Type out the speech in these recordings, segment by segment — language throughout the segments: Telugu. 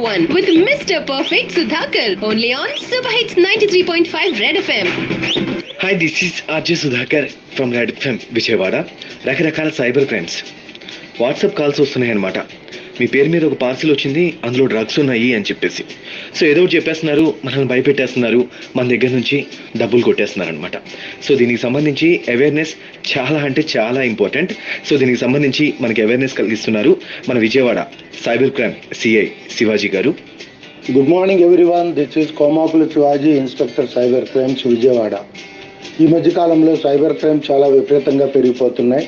1 with Mr. Perfect Sudhakar. Only on Super Hits 93.5 Red FM. Hi, this is Ajay Sudhakar from Red FM, Vijayawada. Rakha Cyber Crimes. WhatsApp calls వస్తున్నాయి అనమాట మీ పేరు మీద ఒక పార్సిల్ వచ్చింది అందులో డ్రగ్స్ ఉన్నాయి అని చెప్పేసి. సో ఏదో ఒకటి చెప్పేస్తున్నారు మనల్ని భయపెట్టేస్తున్నారు మన దగ్గర నుంచి డబ్బులు కొట్టేస్తున్నారు అనమాట సో దీనికి సంబంధించి అవేర్నెస్ చాలా అంటే చాలా ఇంపార్టెంట్ సో దీనికి సంబంధించి మనకి అవేర్నెస్ కలిగిస్తున్నారు మన Vijayawada cyber crime CI Shivaji గారు. Good morning everyone this is Komakula Shivaji inspector cyber crimes Vijayawada ఈ మధ్యకాలంలో సైబర్ క్రైమ్ చాలా విపరీతంగా పెరిగిపోతున్నాయి.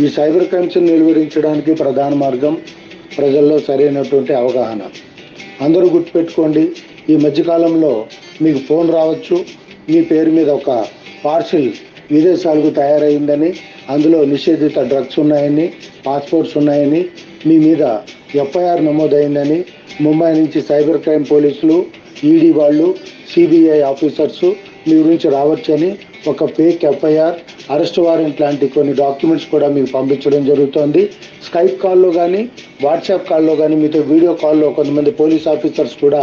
ఈ సైబర్ క్రైమ్స్ నిలువరించడానికి ప్రధాన మార్గం ప్రజల్లో సరైనటువంటి అవగాహన. అందరూ గుర్తుపెట్టుకోండి ఈ మధ్యకాలంలో మీకు ఫోన్ రావచ్చు మీ పేరు మీద ఒక పార్సిల్ విదేశాలకు తయారైందని అందులో నిషేధిత డ్రగ్స్ ఉన్నాయని పాస్పోర్ట్స్ ఉన్నాయని మీ మీద ఎఫ్ఐఆర్ నమోదైందని ముంబై నుంచి సైబర్ క్రైమ్ పోలీసులు ఈడీ వాళ్ళు సిబిఐ ఆఫీసర్స్ మీ గురించి రావచ్చని ఒక ఫేక్ ఎఫ్ఐఆర్ అరెస్ట్ వారెంట్ లాంటి కొన్ని డాక్యుమెంట్స్ కూడా మీకు పంపించడం జరుగుతోంది. స్కైప్ కాల్లో కానీ వాట్సాప్ కాల్లో కానీ మీతో వీడియో కాల్లో కొంతమంది పోలీస్ ఆఫీసర్స్ కూడా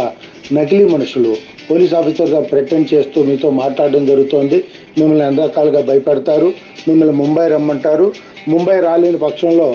నకిలీ మనుషులు పోలీస్ ఆఫీసర్గా ప్రిటెండ్ చేస్తూ మీతో మాట్లాడడం జరుగుతోంది. మిమ్మల్ని అన్ని రకాలుగా భయపెడతారు. మిమ్మల్ని ముంబై రమ్మంటారు. ముంబై రాలేని పక్షంలో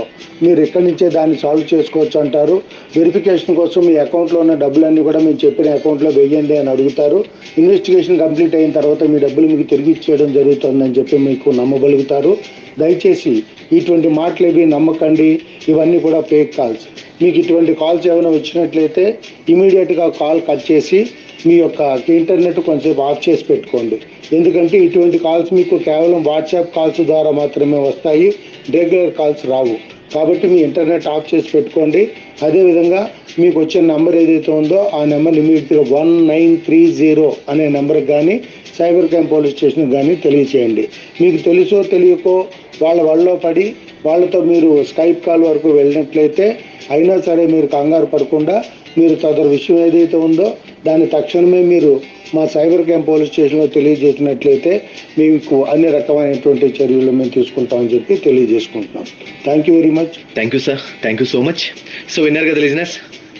మీరు ఇక్కడి నుంచే దాన్ని సాల్వ్ చేసుకోవచ్చు అంటారు. వెరిఫికేషన్ కోసం మీ అకౌంట్లో ఉన్న డబ్బులన్నీ కూడా మేము చెప్పిన అకౌంట్లో వేయండి అని అడుగుతారు. ఇన్వెస్టిగేషన్ కంప్లీట్ అయిన తర్వాత మీ డబ్బులు మీకు తిరిగి ఇచ్చేయడం జరుగుతుందని చెప్పి మీకు నమ్మగలుగుతారు. దయచేసి ఇటువంటి మాటలు ఏవి నమ్మకండి. ఇవన్నీ కూడా ఫేక్ కాల్స్ మీకు ఇటువంటి కాల్స్ ఏమైనా వచ్చినట్లయితే ఇమీడియట్గా కాల్ కట్ చేసి మీ యొక్క ఇంటర్నెట్ కొంచెంసేపు ఆఫ్ చేసి పెట్టుకోండి. ఎందుకంటే ఇటువంటి కాల్స్ మీకు కేవలం వాట్సాప్ కాల్స్ ద్వారా మాత్రమే వస్తాయి. రెగ్యులర్ కాల్స్ రావు. కాబట్టి మీ ఇంటర్నెట్ ఆఫ్ చేసి పెట్టుకోండి. అదేవిధంగా మీకు వచ్చిన నెంబర్ ఏదైతే ఉందో ఆ నెంబర్ మీరు వన్ నైన్ త్రీ జీరో అనే నెంబర్కి కానీ సైబర్ క్రైమ్ పోలీస్ స్టేషన్కి కానీ తెలియచేయండి. మీకు తెలుసో తెలియకో వాళ్ళ వాళ్ళలో పడి వాళ్ళతో మీరు స్కైప్ కాల్ వరకు వెళ్ళినట్లయితే అయినా సరే మీరు కంగారు పడకుండా మీరు తదరు విషయం ఏదైతే ఉందో దాన్ని తక్షణమే మీరు మా సైబర్ క్రైమ్ పోలీస్ స్టేషన్లో తెలియజేసినట్లయితే మీకు అన్ని రకమైనటువంటి చర్యలు మేము తీసుకుంటామని చెప్పి తెలియజేసుకుంటున్నాం. Thank you very much thank you sir thank you so much so విన్నారు కదా లిజినెస్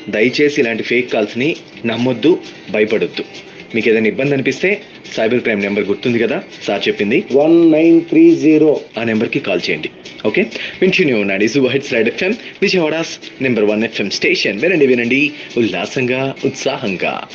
దయచేసి ఇలాంటి ఫేక్ కాల్స్ని నమ్మొద్దు భయపడొద్దు. మీకు ఏదైనా ఇబ్బంది అనిపిస్తే సైబర్ క్రైమ్ నెంబర్ గుర్తుంది కదా సార్ చెప్పింది. వన్ నైన్ త్రీ జీరో ఆ నెంబర్కి కాల్ చేయండి. ఓకే? వింటూనే ఉన్నాడు ఇసు హెడ్స్ ride FM Vijayawada's number one FM station వినండి వినండి. ఉల్లాసంగా ఉత్సాహంగా.